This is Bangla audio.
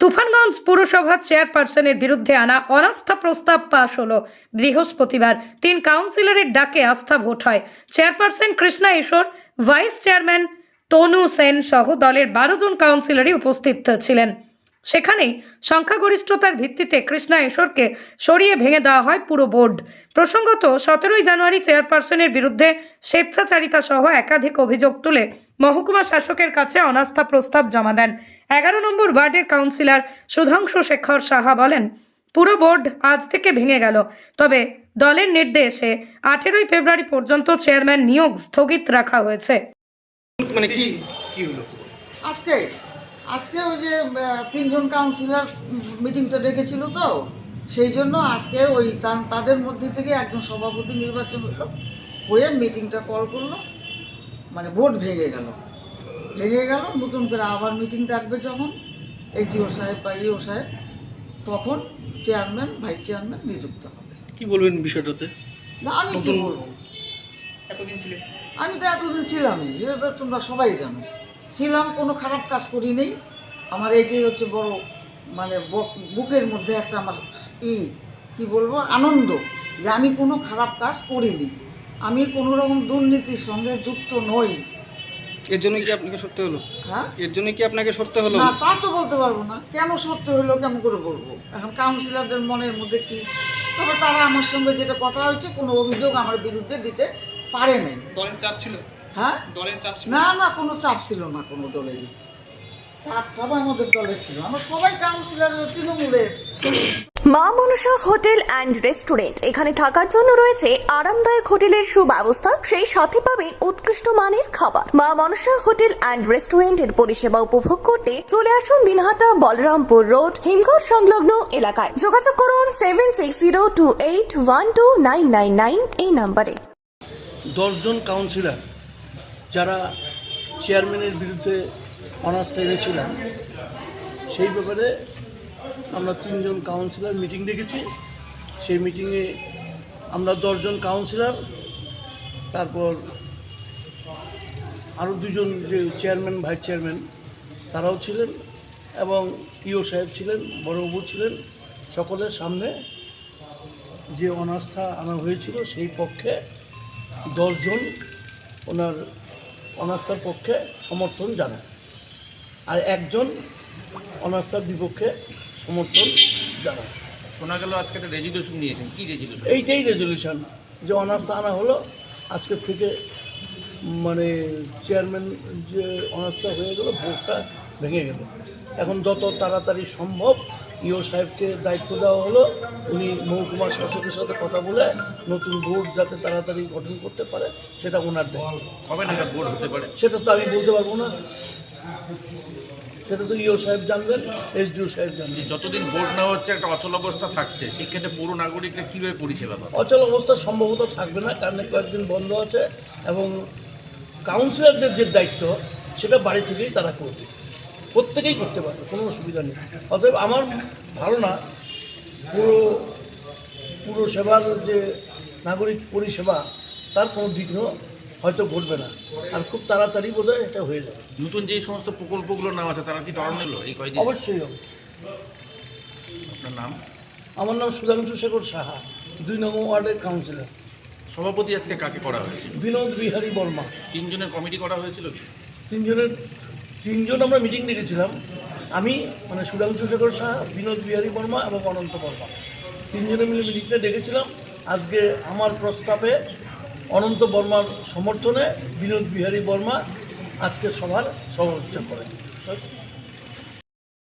তুফানগঞ্জ পুরসভার চেয়ারপারসনের বিরুদ্ধে আনা অনাস্থা প্রস্তাব পাশ হলো। বৃহস্পতিবার তিন কাউন্সিলরের ডাকে আস্থা ভোট হয়। চেয়ারপারসন কৃষ্ণা ঈশ্বর ভাইস চেয়ারম্যান তনু সেন সহ দলের বারো জন কাউন্সিলরই উপস্থিত ছিলেন। সেখানেই সংখ্যাগরিষ্ঠতার ভিত্তিতে কৃষ্ণা ঈশ্বরকে সরিয়ে ভেঙে দেওয়া হয় পুরো বোর্ড। প্রসঙ্গত, সতেরোই জানুয়ারি চেয়ারপারসনের বিরুদ্ধে স্বেচ্ছাচারিতা সহ একাধিক অভিযোগ তুলে মহকুমা শাসকের কাছে অনাস্থা প্রস্তাব জমা দেন। এগারো নম্বর ওয়ার্ডের কাউন্সিলর সুধাংশু শেখর সাহা বলেন পুরো বোর্ড আজ থেকে ভেঙে গেল। তবে দলের নির্দেশে আঠেরোই ফেব্রুয়ারি পর্যন্ত চেয়ারম্যান নিয়োগ স্থগিত রাখা হয়েছে। মানে কি কি হলো? আজকে আজকে ওই যে তিনজন কাউন্সিলর মিটিংটা ডেকেছিল তো সেই জন্য আজকে ওই তাদের মধ্যে থেকে একজন সভাপতি নির্বাচন হলো হয়ে মিটিংটা কল করল। মানে ভোট ভেঙে গেল। ভেঙে গেল নতুন করে আবার মিটিং ডাকবে যখন এইচডিও সাহেব বা ইও সাহেব তখন চেয়ারম্যান ভাইস চেয়ারম্যান নিযুক্ত হবে। কি বলবেন বিষয়টাতে? না আমি কি বলব? এতদিন ছিলেন। আমি তো এতদিন ছিলামই এটা তো তোমরা সবাই জানো। ছিলাম কোনো খারাপ কাজ করি নেই আমার এইটাই হচ্ছে বড় মানে বুকের মধ্যে একটা আমার ই কি বলব? আনন্দ যে আমি কোনো খারাপ কাজ করিনি। আমি কোনো রকম দুর্নীতির সঙ্গে যুক্ত নই। এর জন্য কি আপনাকে সরতে হলো? হ্যাঁ? এর জন্য কি আপনাকে সরতে হলো? না তা তো বলতে পারব না। কেন সত্য হলো কেমন করে বলব? এখন কাউন্সিলরদের মনের মধ্যে কি? তবে তারা আমার সঙ্গে যেটা কথা হয়েছে কোনো অভিযোগ আমার বিরুদ্ধে দিতে পারে নাই। দলের চাপ ছিল? হ্যাঁ? দলের চাপ ছিল? না না কোনো চাপ ছিল না কোনো দলেরই। চাপটাও আমাদের দলের ছিল। আমরা সবাই কাউন্সিলর তৃণমূলের। মা মনসা হোটেল অ্যান্ড রেস্টুরেন্ট। এখানে থাকার জন্য রয়েছে আরামদায়ক হোটেলের সুব্যবস্থা। সেই সাথে পাবেন উৎকৃষ্ট মানের খাবার। মা মনসা হোটেল অ্যান্ড রেস্টুরেন্টের পরিষেবা উপভোগ করতে চলে আসুন দিনহাটা বলরামপুর রোড, হিমঘর সংলগ্ন এলাকায়। যোগাযোগ করুন seven six zero two eight one two nine nine nine এই নম্বরে। দশজন কাউন্সিলর যারা চেয়ারম্যানের বিরুদ্ধে অনাস্থা এনেছিলাম, সেই ব্যাপারে আমরা তিনজন কাউন্সিলর মিটিং ডেকেছি সেই মিটিংয়ে আমরা দশজন কাউন্সিলর তারপর আরও দুজন যে চেয়ারম্যান ভাইস চেয়ারম্যান তারাও ছিলেন এবং ইও সাহেব ছিলেন বড়বাবু ছিলেন। সকলের সামনে যে অনাস্থা আনা হয়েছিল, সেই পক্ষে দশজন ওনার অনাস্থার পক্ষে সমর্থন জানায়। আর একজন অনাস্থার বিপক্ষে সমর্থন জানায়। শোনা গেল আজকে একটা রেজুলেশন নিয়েছেন কি রেজুলেশন এইটাই রেজলিউশন যে অনাস্থা আনা হলো আজকের থেকে মানে চেয়ারম্যান যে অনাস্থা হয়ে গেল ভোটটা ভেঙে গেল। এখন যত তাড়াতাড়ি সম্ভব ইও সাহেবকে দায়িত্ব দেওয়া হলো উনি মহকুমা শাসকের সাথে কথা বলে নতুন বোর্ড যাতে তাড়াতাড়ি গঠন করতে পারে সেটা ওনার দায়িত্ব। হতে পারে? সেটা তো আমি বলতে পারব না। সেটা তো ইও সাহেব জানবেন এসডিও সাহেব জানবেন। যতদিন ভোট না হচ্ছে একটা অচল অবস্থা থাকছে। সেক্ষেত্রে পুরো নাগরিকরা কীভাবে পরিষেবা পাবে? অচল অবস্থা সম্ভবত থাকবে না কারণ কয়েকদিন বন্ধ আছে এবং কাউন্সিলরদের যে দায়িত্ব সেটা বাড়ি থেকেই তারা করবে। প্রত্যেকেই করতে পারবে কোনো অসুবিধা নেই। অতএব আমার ধারণা পুরো পুরো সেবার যে নাগরিক পরিষেবা তার কোনো বিঘ্ন হয়তো ঘটবে না। আর খুব তাড়াতাড়ি বোধ হয় এটা হয়ে যাবে। নতুন যেই সমস্ত প্রকল্পগুলোর নাম আছে তারা কি টর্ন নিল এই কয়দিন? অবশ্যই হবে। আপনার নাম? আমার নাম সুধাংশু শেখর সাহা দুই নম্বর ওয়ার্ডের কাউন্সিলর। সভাপতি আজকে কাকে করা হয়েছে বিনোদ বিহারী বর্মা। তিনজনের কমিটি করা হয়েছিল কি? তিনজনের তিনজন আমরা মিটিং ডেকেছিলাম। আমি মানে সুধাংশু শেখর সাহা বিনোদ বিহারী বর্মা এবং অনন্ত বর্মা। তিনজনে মিলে মিটিংটা ডেকেছিলাম। আজকে আমার প্রস্তাবে অনন্ত বর্মার সমর্থনে বিনোদ বিহারী বর্মা আজকে সভার সভাপতিত্ব করেন।